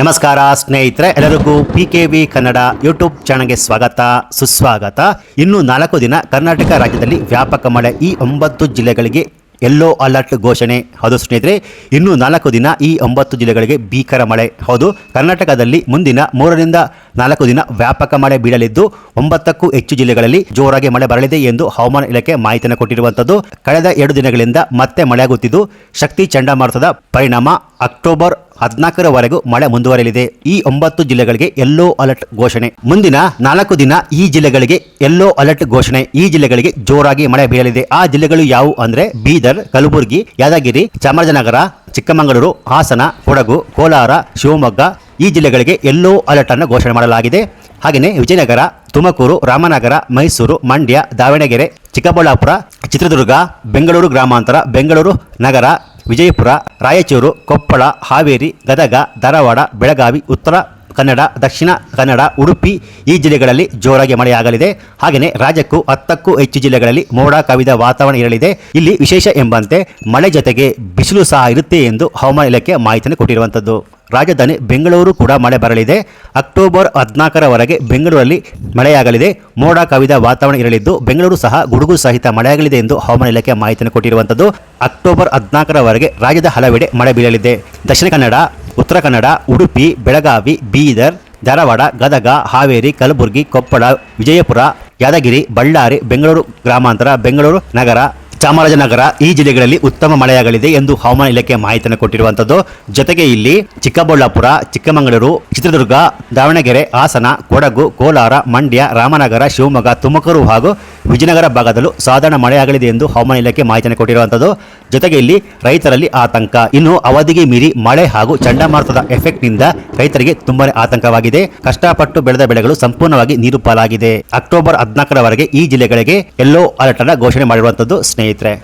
ನಮಸ್ಕಾರ ಸ್ನೇಹಿತರೆ, ಎಲ್ಲರಿಗೂ P K V Kannada YouTube ಚಾನಲ್ಗೆ ಸ್ವಾಗತ, ಸುಸ್ವಾಗತ. ಇನ್ನು ನಾಲ್ಕು ದಿನ ಕರ್ನಾಟಕ ರಾಜ್ಯದಲ್ಲಿ ವ್ಯಾಪಕ ಮಳೆ ಈ ಒಂಬತ್ತು ಜಿಲ್ಲೆಗಳಿಗೆ ಯೆಲ್ಲೋ ಅಲರ್ಟ್ ಘೋಷಣೆ. ಹೌದು ಸ್ನೇಹಿತರೆ, ಇನ್ನು ನಾಲ್ಕು ದಿನ ಈ ಒಂಬತ್ತು ಜಿಲ್ಲೆಗಳಿಗೆ ಭೀಕರ ಮಳೆ. ಹೌದು, ಕರ್ನಾಟಕದಲ್ಲಿ ಮುಂದಿನ ಮೂರರಿಂದ ನಾಲ್ಕು ದಿನ ವ್ಯಾಪಕ ಮಳೆ ಬೀಳಲಿದ್ದು, ಒಂಬತ್ತಕ್ಕೂ ಹೆಚ್ಚು ಜಿಲ್ಲೆಗಳಲ್ಲಿ ಜೋರಾಗಿ ಮಳೆ ಬರಲಿದೆ ಎಂದು ಹವಾಮಾನ ಇಲಾಖೆ ಮಾಹಿತಿಯನ್ನು ಕೊಟ್ಟಿರುವಂಥದ್ದು ಕಳೆದ ಎರಡು ದಿನಗಳಿಂದ ಮತ್ತೆ ಮಳೆಯಾಗುತ್ತಿದ್ದು, ಶಕ್ತಿ ಚಂಡಮಾರುತದ ಪರಿಣಾಮ ಅಕ್ಟೋಬರ್ ಹದಿನಾಲ್ಕರವರೆಗೂ ಮಳೆ ಮುಂದುವರೆಯಲಿದೆ. ಈ ಒಂಬತ್ತು ಜಿಲ್ಲೆಗಳಿಗೆ ಯೆಲ್ಲೋ ಅಲರ್ಟ್ ಘೋಷಣೆ. ಮುಂದಿನ ನಾಲ್ಕು ದಿನ ಈ ಜಿಲ್ಲೆಗಳಿಗೆ ಯೆಲ್ಲೋ ಅಲರ್ಟ್ ಘೋಷಣೆ. ಈ ಜಿಲ್ಲೆಗಳಿಗೆ ಜೋರಾಗಿ ಮಳೆ ಬೀಳಲಿದೆ. ಆ ಜಿಲ್ಲೆಗಳು ಯಾವುವು ಅಂದ್ರೆ ಬೀದರ್, ಕಲಬುರಗಿ, ಯಾದಗಿರಿ, ಚಾಮರಾಜನಗರ, ಚಿಕ್ಕಮಗಳೂರು, ಹಾಸನ, ಕೊಡಗು, ಕೋಲಾರ, ಶಿವಮೊಗ್ಗ ಈ ಜಿಲ್ಲೆಗಳಿಗೆ ಯೆಲ್ಲೋ ಅಲರ್ಟ್ ಅನ್ನು ಘೋಷಣೆ ಮಾಡಲಾಗಿದೆ. ಹಾಗೆಯೇ ವಿಜಯನಗರ, ತುಮಕೂರು, ರಾಮನಗರ, ಮೈಸೂರು, ಮಂಡ್ಯ, ದಾವಣಗೆರೆ, ಚಿಕ್ಕಬಳ್ಳಾಪುರ, ಚಿತ್ರದುರ್ಗ, ಬೆಂಗಳೂರು ಗ್ರಾಮಾಂತರ, ಬೆಂಗಳೂರು ನಗರ ವಿಜಯಪುರ, ರಾಯಚೂರು, ಕೊಪ್ಪಳ, ಹಾವೇರಿ, ಗದಗ, ಧಾರವಾಡ, ಬೆಳಗಾವಿ, ಉತ್ತರ ಕನ್ನಡ, ದಕ್ಷಿಣ ಕನ್ನಡ, ಉಡುಪಿ ಈ ಜಿಲ್ಲೆಗಳಲ್ಲಿ ಜೋರಾಗಿ ಮಳೆಯಾಗಲಿದೆ. ಹಾಗೆಯೇ ರಾಜ್ಯಕ್ಕೂ ಹತ್ತಕ್ಕೂ ಹೆಚ್ಚು ಜಿಲ್ಲೆಗಳಲ್ಲಿ ಮೋಡ ಕವಿದ ವಾತಾವರಣ ಇರಲಿದೆ. ಇಲ್ಲಿ ವಿಶೇಷ ಎಂಬಂತೆ ಮಳೆ ಜೊತೆಗೆ ಬಿಸಿಲು ಸಹ ಇರುತ್ತೆ ಎಂದು ಹವಾಮಾನ ಇಲಾಖೆ ಮಾಹಿತಿಯನ್ನು ಕೊಟ್ಟಿರುವಂಥದ್ದು. ರಾಜಧಾನಿ ಬೆಂಗಳೂರು ಕೂಡ ಮಳೆ ಬರಲಿದೆ. ಅಕ್ಟೋಬರ್ ಹದಿನಾಲ್ಕರವರೆಗೆ ಬೆಂಗಳೂರಲ್ಲಿ ಮಳೆಯಾಗಲಿದೆ. ಮೋಡ ಕವಿದ ವಾತಾವರಣ ಇರಲಿದ್ದು, ಬೆಂಗಳೂರು ಸಹ ಗುಡುಗು ಸಹಿತ ಮಳೆಯಾಗಲಿದೆ ಎಂದು ಹವಾಮಾನ ಇಲಾಖೆ ಮಾಹಿತಿಯನ್ನು ಕೊಟ್ಟಿರುವಂಥದ್ದು ಅಕ್ಟೋಬರ್ ಹದಿನಾಲ್ಕರವರೆಗೆ ರಾಜ್ಯದ ಹಲವೆಡೆ ಮಳೆ ಬೀಳಲಿದೆ. ದಕ್ಷಿಣ ಕನ್ನಡ, ಉತ್ತರ ಕನ್ನಡ, ಉಡುಪಿ, ಬೆಳಗಾವಿ, ಬೀದರ್, ಧಾರವಾಡ, ಗದಗ, ಹಾವೇರಿ, ಕಲಬುರಗಿ, ಕೊಪ್ಪಳ, ವಿಜಯಪುರ, ಯಾದಗಿರಿ, ಬಳ್ಳಾರಿ, ಬೆಂಗಳೂರು ಗ್ರಾಮಾಂತರ, ಬೆಂಗಳೂರು ನಗರ ಚಾಮರಾಜನಗರ ಈ ಜಿಲ್ಲೆಗಳಲ್ಲಿ ಉತ್ತಮ ಮಳೆಯಾಗಲಿದೆ ಎಂದು ಹವಾಮಾನ ಇಲಾಖೆ ಮಾಹಿತಿಯನ್ನು ಕೊಟ್ಟಿರುವಂತದ್ದು. ಜೊತೆಗೆ ಇಲ್ಲಿ ಚಿಕ್ಕಬಳ್ಳಾಪುರ, ಚಿಕ್ಕಮಗಳೂರು, ಚಿತ್ರದುರ್ಗ, ದಾವಣಗೆರೆ, ಹಾಸನ, ಕೊಡಗು, ಕೋಲಾರ, ಮಂಡ್ಯ, ರಾಮನಗರ, ಶಿವಮೊಗ್ಗ, ತುಮಕೂರು ಹಾಗೂ ವಿಜಯನಗರ ಭಾಗದಲ್ಲೂ ಸಾಧಾರಣ ಮಳೆಯಾಗಲಿದೆ ಎಂದು ಹವಾಮಾನ ಇಲಾಖೆ ಮಾಹಿತಿಯನ್ನು ಕೊಟ್ಟಿರುವಂಥದ್ದು ಜೊತೆಗೆ ಇಲ್ಲಿ ರೈತರಲ್ಲಿ ಆತಂಕ. ಇನ್ನು ಅವಧಿಗೆ ಮೀರಿ ಮಳೆ ಹಾಗೂ ಚಂಡಮಾರುತದ ಎಫೆಕ್ಟ್ನಿಂದ ರೈತರಿಗೆ ತುಂಬಾನೇ ಆತಂಕವಾಗಿದೆ. ಕಷ್ಟಪಟ್ಟು ಬೆಳೆದ ಬೆಳೆಗಳು ಸಂಪೂರ್ಣವಾಗಿ ನೀರು ಪಾಲಾಗಿದೆ. ಅಕ್ಟೋಬರ್ ಹದಿನಾಲ್ಕರವರೆಗೆ ಈ ಜಿಲ್ಲೆಗಳಿಗೆ ಯೆಲ್ಲೋ ಅಲರ್ಟ್ ಅನ್ನು ಘೋಷಣೆ ಮಾಡಿರುವಂತದ್ದು ಸ್ನೇಹಿತರೆ.